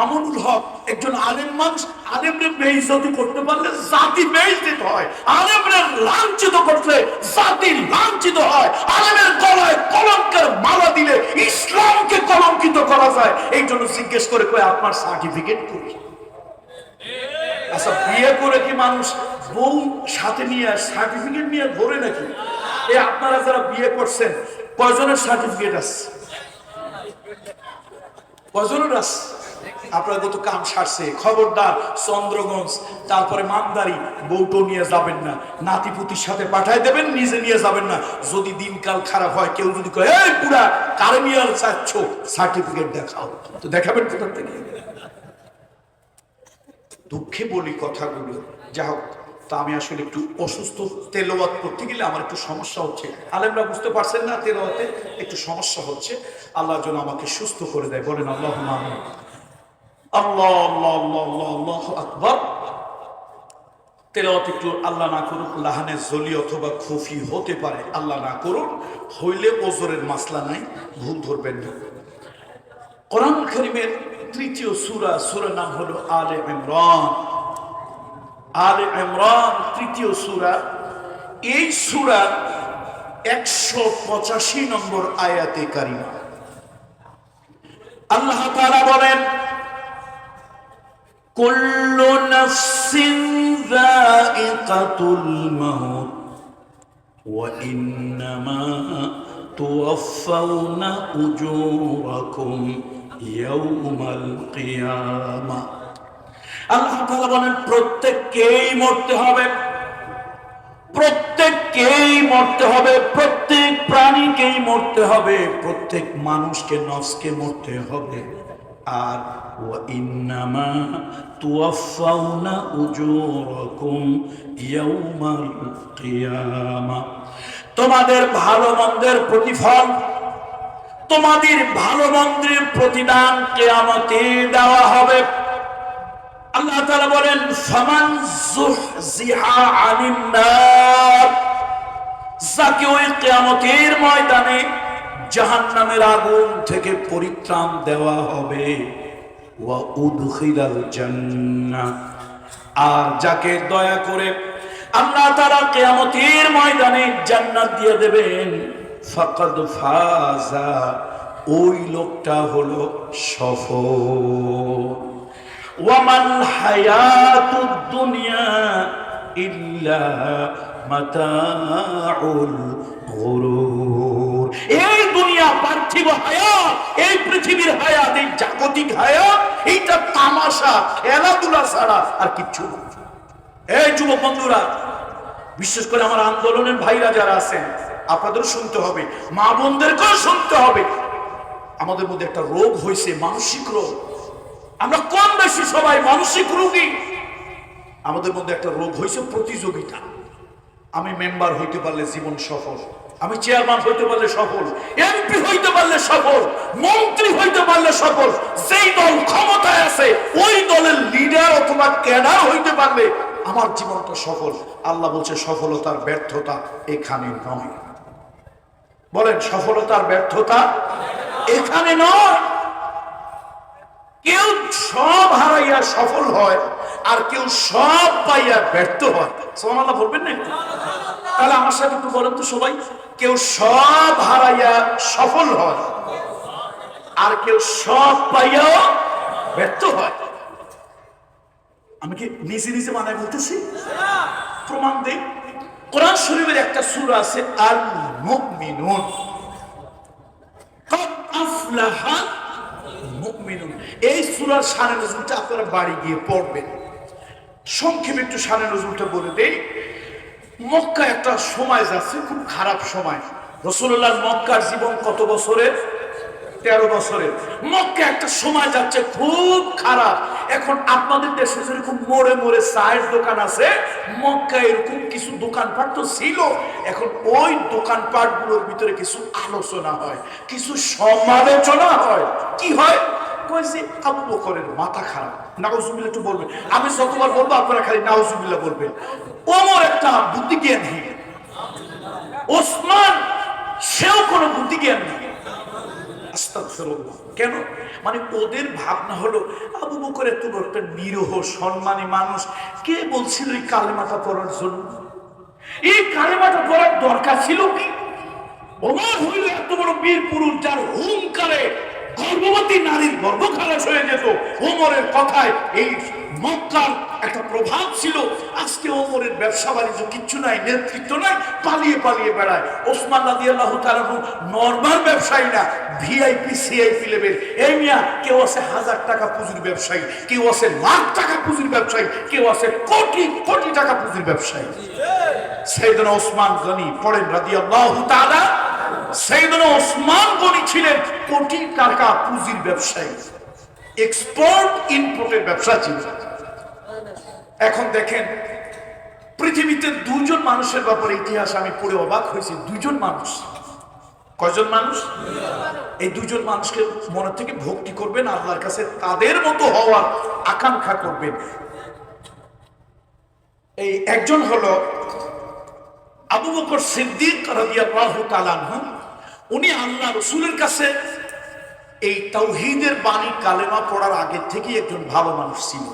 মামুনুল হক একজন আলেম মানুষ, আলেমরে বেইজ্জতি করতে পারলে জাতি বেইজ্জত হয়। আলেমরে লাঞ্ছিত করলে জাতি লাঞ্ছিত হয়। আলেমের গলায় কলঙ্কের মালা দিলে ইসলামকে কলঙ্কিত করা যায়। এই জন্য জিজ্ঞেস করে কয়, আপনার সার্টিফিকেট করি আচ্ছা বিয়ে করে কি মানুষ বউ সাথে নিয়ে সার্টিফিকেট নিয়ে ধরে নাকি? এ, আপনারা যারা বিয়ে করছেন, কয়জনের সার্টিফিকেট আছে? কয়জনের আছে? আপনারা কত কাম সারছে। খবরদার, চন্দ্রগঞ্জ, তারপরে মামদারি বউটো নিয়ে যাবেন না। নাতিপুতির সাথে পাঠায় দেবেন, নিজে নিয়ে যাবেন না। যদি দিনকাল খারাপ হয়, কেউ যদি কয়, এই পুরা কারে নিয়ে চাচ্ছ সার্টিফিকেট দেখাও। তো দেখাবেন কোথা থেকে? দুঃখে বলি কথাগুলো। যা হোক, তা আমি আসলে একটু অসুস্থ তেলাওয়াত করতে গেলে আমার একটু সমস্যা হচ্ছে। আলেমরা বুঝতে পারছেন না তেলাওয়াতে একটু সমস্যা হচ্ছে। আল্লাহ যেন আমাকে সুস্থ করে দেয়। বলেন আল্লাহ আমিন। আল্লাহ আল্লাহ আল্লাহ আল্লাহ আল্লাহ আকবর। তেলাওয়াত একটু আল্লাহ না করুক, লাহানে জলি অথবা খুফি হতে পারে, আল্লাহ না করুন হইলে ওজরের মাসলা নাই ভুল ধরবেন না। কোরআন করিমের তৃতীয় সুরা সুরা নাম হলো আলে ইমরান। আলে ইমরান তৃতীয় সুরা। এই সুরা একশো পঁচাশি নম্বর আয়াতে কারিমা। আল্লাহ তাআলা বলেন কুল্লু নাফসিন যায়িকাতুল মাউত وإنما توفون أجوركم يوم القيامة আল্লাহ তাআলা বলেন প্রত্যেককেই মরতে হবে প্রত্যেককেই মরতে হবে প্রত্যেক প্রাণীকেই মরতে হবে প্রত্যেক মানুষকে নফসকে মরতে হবে আর তোমাদের ভালো মন্দের প্রতিফল, তোমাদের ভালো মন্দের প্রতিদান কেয়ামতে দেওয়া হবে। আল্লাহ তাআলা বলেন, ফামান যুহজিহা আনিন যাকে ওই কিয়ামতের ময়দানে জাহান্নামের আগুন থেকে পরিত্রাণ দেওয়া হবে। আর যাকে দয়া করে আল্লাহ তাআলা কিয়ামতের ময়দানে জান্নাত দিয়ে দেবেন, ফাকাদ ফাজা। ওই লোকটা হলো সফল। দুনিয়া ইল্লা পার্থিব হায়াত এই পৃথিবীর হায়াত এই জাগতিক হায়াত এইটা তামাশা, খেলাধুলা ছাড়া আর কিচ্ছু এই যুবক বন্ধুরা, বিশেষ করে আমার আন্দোলনের ভাইরা যারা আছেন, আপনাদেরও শুনতে হবে, মা বোনদেরকেও শুনতে হবে। আমাদের মধ্যে একটা রোগ হয়েছে, মানসিক রোগ। আমরা কম বেশি সবাই মানসিক রোগী। আমাদের মধ্যে একটা রোগ হয়েছে প্রতিযোগিতা। আমি মেম্বার হইতে পারলে জীবন সফল। আমি চেয়ারম্যান হইতে পারলে সফল এমপি হইতে পারলে সফল, মন্ত্রী হইতে পারলে সফল, যেই দল ক্ষমতায় আছে, ওই দলের লিডার অথবা ক্যাডার হইতে পারলে আমার জীবনটা সফল। আল্লাহ বলছে, সফলতার ব্যর্থতা এখানে নয়। বলেন, সফলতার ব্যর্থতা এখানে নয়। কেউ সব হারাইয়া সফল হয়, আর কেউ সব পাইয়া ব্যর্থ হয়। সোমাল্লাহ বলবেন না আমার সাথে একটু বলেন তো সবাই, কেউ সব হারাইয়া সফল হয়, আর কেউ সব পাইয়াও ব্যর্থ হয়। আমি কি নিজে নিজে মানায় বলতেছি? প্রমাণ কোরআন শরীফের একটা সুর আছে আল মুমিনুন আফলাহা মুমিনুন। এই সূরার নজরুলটা আপনারা বাড়ি গিয়ে পড়বেন। সংক্ষেপে একটু শানে নজরুলটা বলে মক্কা একটা সময় যাচ্ছে, খুব খারাপ সময়। রসুল্লাহ মক্কার জীবন কত বছরে তেরো বছরের। মক্কা একটা সময় যাচ্ছে, খুব খারাপ। এখন আপনাদের দেশে যেরকম মোড়ে মোড়ে চায়ের দোকান আছে মক্কা এরকম কিছু দোকানপাট তো ছিল। এখন ওই দোকানপাটগুলোর ভিতরে কিছু আলোচনা হয়, কিছু সমালোচনা হয়। কি হয়? আবু বকরের মাথা খারাপ। একটু বলবেন। আমি যতবার বলব, আপনারা খালি নাউজুবিল্লাহ বলবেন। ওমর একটা বুদ্ধি ওসমান, সেও কোনো বুদ্ধি জ্ঞান নেই কেন? মানে ওদের ভাবনা হলো, আবু বকর এত একটা নিরহ, সম্মানী মানুষ। কে বলছিল এই কালেমাটা পড়ার জন্য? এই কালেমাটা পড়ার দরকার ছিল কি? ওমর হইল এত বড় বীর পুরুষ, যার হুঙ্কারে গর্ভবতী নারীর গর্ভ খালাস হয়ে যেত। ওমরের কথায় এই মক্কার একটা প্রভাব ছিল। আজকে ওমরের ব্যবসা বাণিজ্য কিচ্ছু নাই নেতৃত্ব নাই পালিয়ে পালিয়ে বেড়ায়। ওসমান রাদি আল্লাহ তালাহু নর্মাল ব্যবসায়ী না ভিআইপি সিআইপি লেভেল। এই মিয়া কেউ আছে হাজার টাকা পুঁজির ব্যবসায়ী কেউ আছে লাখ টাকা পুঁজির ব্যবসায়ী কেউ আছে কোটি কোটি টাকা পুঁজির ব্যবসায়ী। সেইদিন ওসমান গনি পড়েন রাদি আল্লাহ তালা সেইদিন ওসমান গনি ছিলেন কোটি টাকা পুঁজির ব্যবসায়ী। এক্সপোর্ট ইম্পোর্টের ব্যবসা ছিল। এখন দেখেন, পৃথিবীতে দুজন মানুষের ব্যাপারে ইতিহাস আমি পড়ে অবাক হয়েছি। দুজন মানুষ। কয়জন মানুষ? এই দুজন মানুষকে মনে থেকে ভক্তি করবেন, আল্লাহর কাছে তাদের মতো হওয়ার আকাঙ্ক্ষা করবেন। এই একজন হলো আবু বকর সিদ্দিক রাদিয়াল্লাহু তাআলা উনি আল্লাহ রসুলের কাছে এই তৌহিদের বাণী কালেমা পড়ার আগে থেকেই একজন ভালো মানুষ ছিল।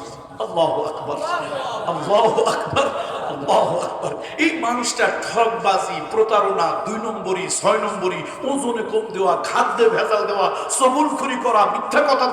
এই মানুষটা ঠকবাজি প্রতারণা, দুই নম্বরই, ছয় নম্বরই, ওজনে কম দেওয়া, খাদ্যে ভেজাল দেওয়া, সবলখুরি করা, মিথ্যা কথা